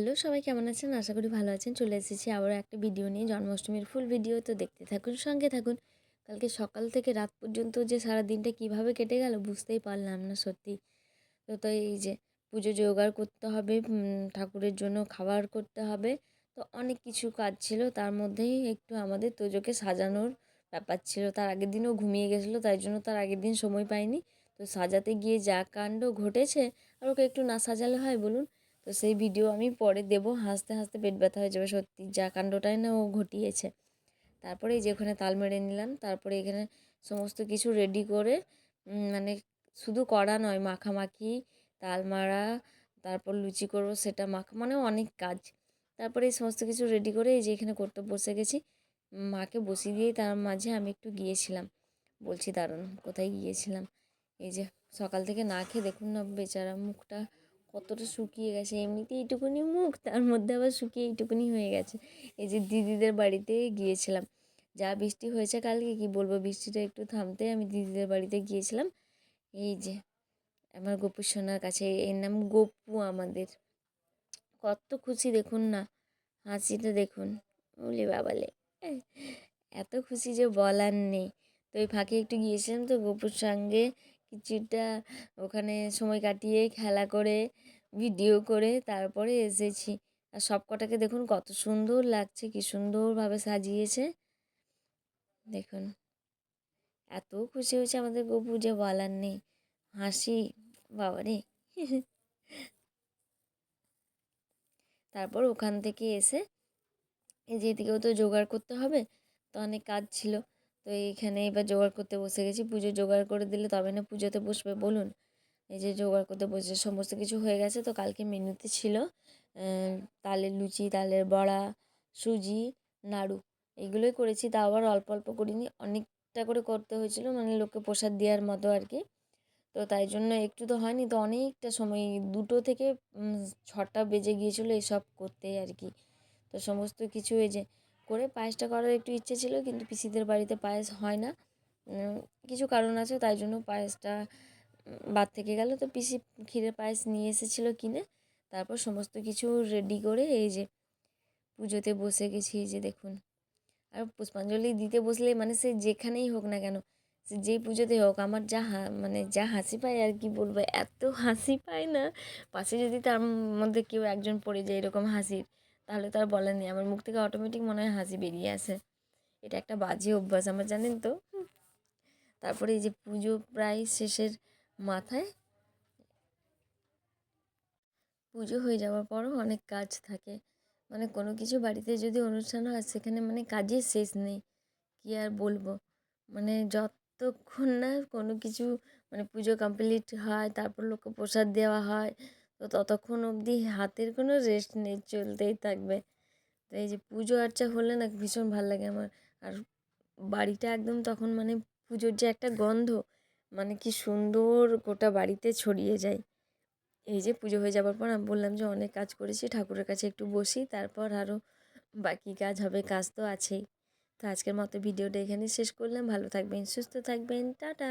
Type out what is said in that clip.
Hello, সবাই কেমন আছেন? আশা করি ভালো আছেন। চলে এসেছি আবারও একটা ভিডিও নিয়ে। জন্মাষ্টমীর ফুল ভিডিও তো দেখতে থাকুন, সঙ্গে থাকুন। কালকে সকাল থেকে রাত পর্যন্ত যে সারা দিনটা কীভাবে কেটে গেল বুঝতেই পারলাম না সত্যি। তো তো এই যে পুজো জোগাড় করতে হবে ঠাকুরের জন্য খাবার করতে হবে। তো অনেক কিছু কাজ ছিল, তার মধ্যেই একটু আমাদের তোজোকে সাজানোর ব্যাপার ছিল। তার আগের দিনও ঘুমিয়ে গেছিল, তাই জন্য তার আগের দিন সময় পাইনি। তো সাজাতে গিয়ে যা কাণ্ড ঘটেছে, আর ওকে একটু না সাজালে হয় বলুন তো সেই ভিডিও আমি পরে দেব। হাসতে হাসতে পেট ব্যথা হয়ে যাবে সত্যি। যা কাণ্ডটাই না ও ঘটিয়েছে। তারপরে এই যে ওখানে তাল মেরে নিলাম। তারপরে এখানে সমস্ত কিছু রেডি করে মানে শুধু করা নয়, মাখামাখি, তাল মারা, তারপর লুচি করব, সেটা মাখা মানে অনেক কাজ। তারপরে এই সমস্ত কিছু রেডি করে এই যে এখানে করতে বসে গেছি। মাকে বসিয়ে দিয়েই তার মাঝে আমি একটু গিয়েছিলাম। বলছি, দারুণ, কোথায় গিয়েছিলাম? এই যে সকাল থেকে না খেয়ে দেখুন না বেচারা মুখটা কতটা শুকিয়ে গেছে। এমনিতে এইটুকুনি মুখ, তার মধ্যে আবার শুকিয়ে এইটুকুনি হয়ে গেছে। এই যে দিদিদের বাড়িতে গিয়েছিলাম। যা বৃষ্টি হয়েছে কালকে, কি বলব? বৃষ্টিটা একটু থামতে আমি দিদিদের বাড়িতে গিয়েছিলাম। এই যে, আমার গোপুর সোনার কাছে, এর নাম গপু আমাদের। কত খুশি দেখুন না, হাসিটা দেখুন। বলি বাবালে এত খুশি যে বলার নেই। তো ওই ফাঁকে একটু গিয়েছিলাম তো গপুর সঙ্গে কিছুটা ওখানে সময় কাটিয়ে খেলা করে ভিডিও করে তারপরে এসেছি। আর সব কটাকে দেখুন কত সুন্দর লাগছে, কি সুন্দরভাবে সাজিয়েছে। দেখুন, এত খুশি হয়েছে আমাদের গপু যে বলার নেই। হাসি, বাবারে। তারপর ওখান থেকে এসে এই যে এদিকেও তো জোগাড় করতে হবে, তো অনেক কাজ ছিল। তো এইখানে এবার জোগাড় করতে বসে গেছি। পুজো জোগাড় করে দিলে তবে না পুজোতে বসবে বলুন। এই যে জোগাড় করতে বসে সমস্ত কিছু হয়ে গেছে তো কালকে মেনুতে ছিল তালের লুচি, তালের বড়া, সুজি, নাড়ু এগুলোই করেছি। তা আবার অল্প অল্প করিনি, অনেকটা করে করতে হয়েছিল মানে লোককে প্রসাদ দেওয়ার মতো আর কি তো তাই জন্য একটু তো হয়নি, তো অনেকটা সময়, দুটো থেকে ছটা বেজে গিয়েছিল এসব করতে আর কি তো সমস্ত কিছু এই যে করে পায়েসটা করার একটু ইচ্ছে ছিল, কিন্তু পিসিদের বাড়িতে পায়েস হয় না। কিছু কারণ আছে, তাই জন্য পায়েসটা বাদ থেকে গেল। তো পিসি ক্ষীরের পায়েস নিয়ে এসেছিল কিনে, তারপর সমস্ত কিছু রেডি করে এই যে পুজোতে বসে গেছি যে দেখুন। আর পুষ্পাঞ্জলি দিতে বসলে মানে সে যেখানেই হোক না কেন, সে যেই পুজোতে হোক, আমার যা মানে যা হাসি পায় আর কি বলব, এত হাসি পায় না। পাশে যদি তার মধ্যে কেউ একজন পড়ে যায়, এরকম হাসির। তাহলে তো আর বলার নেই। আমার মুখ থেকে অটোমেটিক মনে হয় হাসি বেরিয়ে আসে। এটা একটা বাজে অভ্যাস, আমার জানেন তো। তারপরে এই যে পুজো প্রায় শেষের মাথায় পুজো হয়ে যাওয়ার পরও অনেক কাজ থাকে। মানে কোনো কিছু বাড়িতে যদি অনুষ্ঠান হয়, সেখানে মানে কাজের শেষ নেই। কী আর বলব? মানে যতক্ষণ না কোনো কিছু মানে পুজো কমপ্লিট হয়, তারপর লোককে প্রসাদ দেওয়া হয় তো ততক্ষণ অবধি হাতের কোনো রেস্ট নেই, চলতেই থাকবে। তো এই যে পুজো আর্চা হলে না ভীষণ ভালো লাগে আমার। আর বাড়িটা একদম তখন মানে পুজোর যে একটা গন্ধ মানে কি সুন্দর গোটা বাড়িতে ছড়িয়ে যায়। এই যে পুজো হয়ে যাওয়ার পর আমি বললাম যে অনেক কাজ করেছি, ঠাকুরের কাছে একটু বসি, তারপর আরও বাকি কাজ হবে, কাজ তো আছেই। তো আজকের মতো ভিডিওটা এখানে শেষ করলাম। ভালো থাকবেন, সুস্থ থাকবেন, টাটা!